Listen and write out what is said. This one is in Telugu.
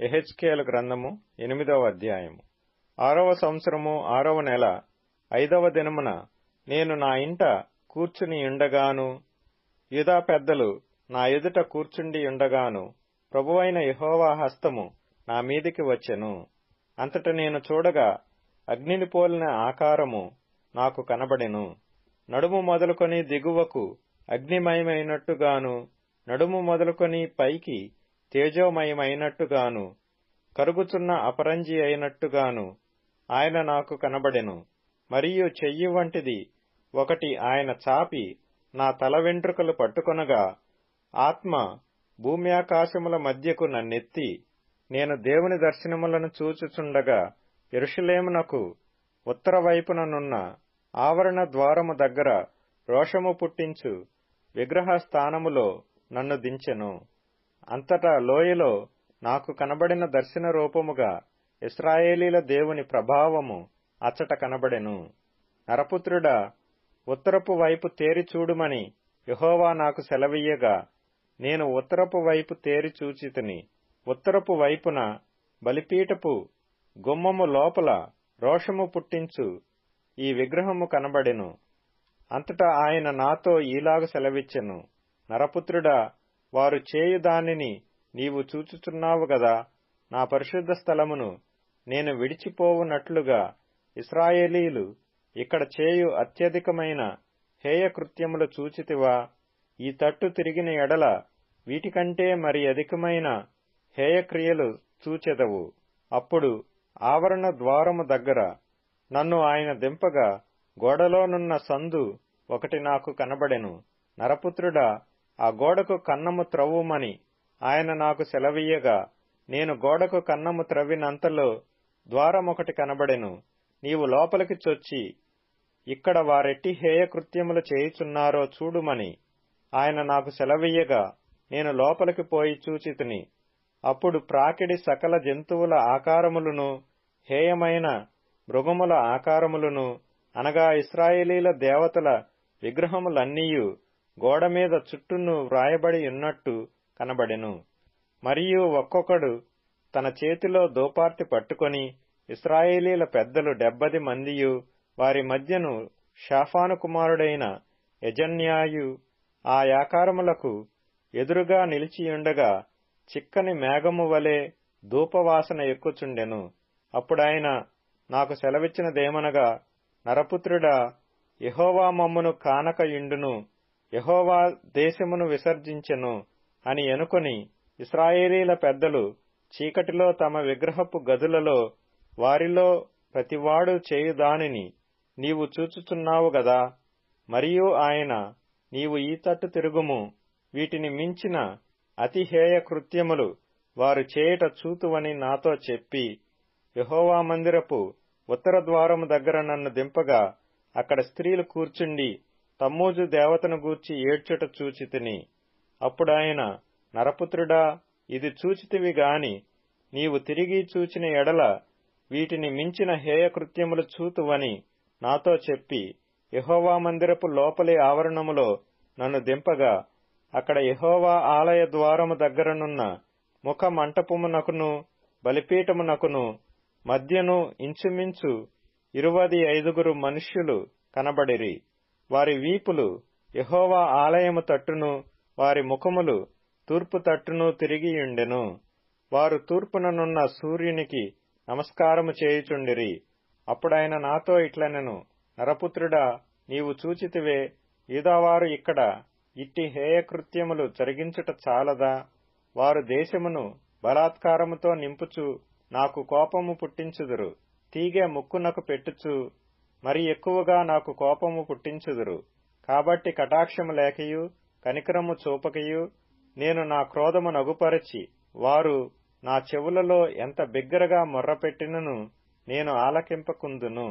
ఎహెచ్కేల గ్రంథము ఎనిమిదవ అధ్యాయము. ఆరవ సంవత్సరము ఆరవ నెల ఐదవ దినమున నేను నా ఇంట కూర్చుని ఉండగాను యుధా పెద్దలు నా ఎదుట కూర్చుండి ఉండగాను ప్రభువైన యహోవా హస్తము నా మీదికి వచ్చెను. అంతట నేను చూడగా అగ్నిని పోలిన ఆకారము నాకు కనబడెను. నడుము మొదలుకొని దిగువకు అగ్నిమయమైనట్టుగాను నడుము మొదలుకొని పైకి తేజోమయమైనట్టుగాను కరుగుచున్న అపరంజి అయినట్టుగాను ఆయన నాకు కనబడెను. మరియు చెయ్యి వంటిది ఒకటి ఆయన చాపి నా తల వెంట్రుకలు పట్టుకొనగా ఆత్మ భూమ్యాకాశముల మధ్యకు నన్నెత్తి నేను దేవుని దర్శనములను చూచుచుండగా ఎరుషులేమునకు ఉత్తర వైపుననున్న ఆవరణ ద్వారము దగ్గర రోషము పుట్టించు విగ్రహ స్థానములో నన్ను దించెను. అంతటా లోయలో నాకు కనబడిన దర్శన రూపముగా ఇస్రాయేలీల దేవుని ప్రభావము అచ్చట కనబడెను. నరపుత్రుడా ఉత్తరపు వైపు తేరి చూడుమని యహోవా నాకు సెలవీయగా నేను ఉత్తరపు వైపు తేరి చూచితిని. ఉత్తరపు వైపున బలిపీఠపు గుమ్మము లోపల రోషము పుట్టించు ఈ విగ్రహము కనబడెను. అంతటా ఆయన నాతో ఈలాగు సెలవిచ్చెను. నరపుత్రుడా వారు చేయు దానిని నీవు చూచుచున్నావు గదా నా పరిశుద్ధ స్థలమును నేను విడిచిపోవునట్లుగా ఇస్రాయేలీలు ఇక్కడ చేయు అత్యధికమైన హేయకృత్యములు చూచితివా ఈ తట్టు తిరిగిన ఎడల వీటికంటే మరి అధికమైన హేయక్రియలు చూచెదవు. అప్పుడు ఆవరణ ద్వారము దగ్గర నన్ను ఆయన దింపగా గోడలోనున్న సందు ఒకటి నాకు కనబడెను. నరపుత్రుడా ఆ గోడకు కన్నము త్రవ్వుమని ఆయన నాకు సెలవీయగా నేను గోడకు కన్నము త్రవ్వినంతలో ద్వారమొకటి కనబడెను. నీవు లోపలికి చొచ్చి ఇక్కడ వారెట్టి హేయకృత్యములు చేయుచున్నారో చూడుమని ఆయన నాకు సెలవీయగా నేను లోపలికి పోయి చూచితిని. అప్పుడు ప్రాకిడి సకల జంతువుల ఆకారములను హేయమైన మృగముల ఆకారములను అనగా ఇస్రాయేలీల దేవతల విగ్రహములన్నీయు గోడ మీద చుట్టూను వ్రాయబడి ఉన్నట్టు కనబడెను. మరియు ఒక్కొక్కడు తన చేతిలో దోపార్తి పట్టుకొని ఇస్రాయేలీల పెద్దలు డెబ్బది మందియు వారి మధ్యను షాఫాను కుమారుడైన యజన్యాయు ఆ యాకారములకు ఎదురుగా నిలిచియుండగా చిక్కని మేఘము వలె ధూపవాసన ఎక్కుచుండెను. అప్పుడాయన నాకు సెలవిచ్చినదేమనగా నరపుత్రుడా యహోవా మమ్మును కానక ఇండును యహోవా దేశమును విసర్జించెను అని ఎనుకొని ఇస్రాయేలీల పెద్దలు చీకటిలో తమ విగ్రహపు గదులలో వారిలో ప్రతివాడు చేయుదానిని నీవు చూచుచున్నావు గదా? మరియు ఆయన నీవు ఈ తట్టు తిరుగుము వీటిని మించిన అతిహేయ కృత్యములు వారు చేయుట చూతువని నాతో చెప్పి యహోవా మందిరపు ఉత్తర ద్వారము దగ్గర నన్ను దింపగా అక్కడ స్త్రీలు కూర్చుండి తమ్మోజు దేవతను గూర్చి ఏడ్చుట చూచితిని అప్పుడాయన నరపుత్రుడా ఇది చూచితివి గాని నీవు తిరిగి చూచిన ఎడల వీటిని మించిన హేయకృత్యములు చూతువని నాతో చెప్పి యహోవా మందిరపు లోపలి ఆవరణములో నన్ను దింపగా అక్కడ యహోవా ఆలయ ద్వారము దగ్గరనున్న ముఖ మంటపమునకును బలిపీఠమునకును మధ్యను ఇంచుమించు ఇరువది ఐదుగురు మనుష్యులు కనబడిరి. వారి వీపులు యహోవా ఆలయము తట్టును వారి ముఖములు తూర్పు తట్టును తిరిగియుండెను వారు తూర్పుననున్న సూర్యునికి నమస్కారము చేయుచుండిరి. అప్పుడాయన నాతో ఇట్లనెను నరపుత్రుడా నీవు చూచితివే ఈదావారు ఇక్కడ ఇట్టి హేయకృత్యములు జరిగించుట చాలదా? వారు దేశమును బలాత్కారముతో నింపుచు నాకు కోపము పుట్టించుదురు. తీగే ముక్కునకు పెట్టుచు మరి ఎక్కువగా నాకు కోపము పుట్టించుదురు. కాబట్టి కటాక్షము లేకయు కనికరము చూపకయు నేను నా క్రోధము నగుపరచి వారు నా చెవులలో ఎంత బిగ్గరగా మొర్రపెట్టినను నేను ఆలకింపకుందును.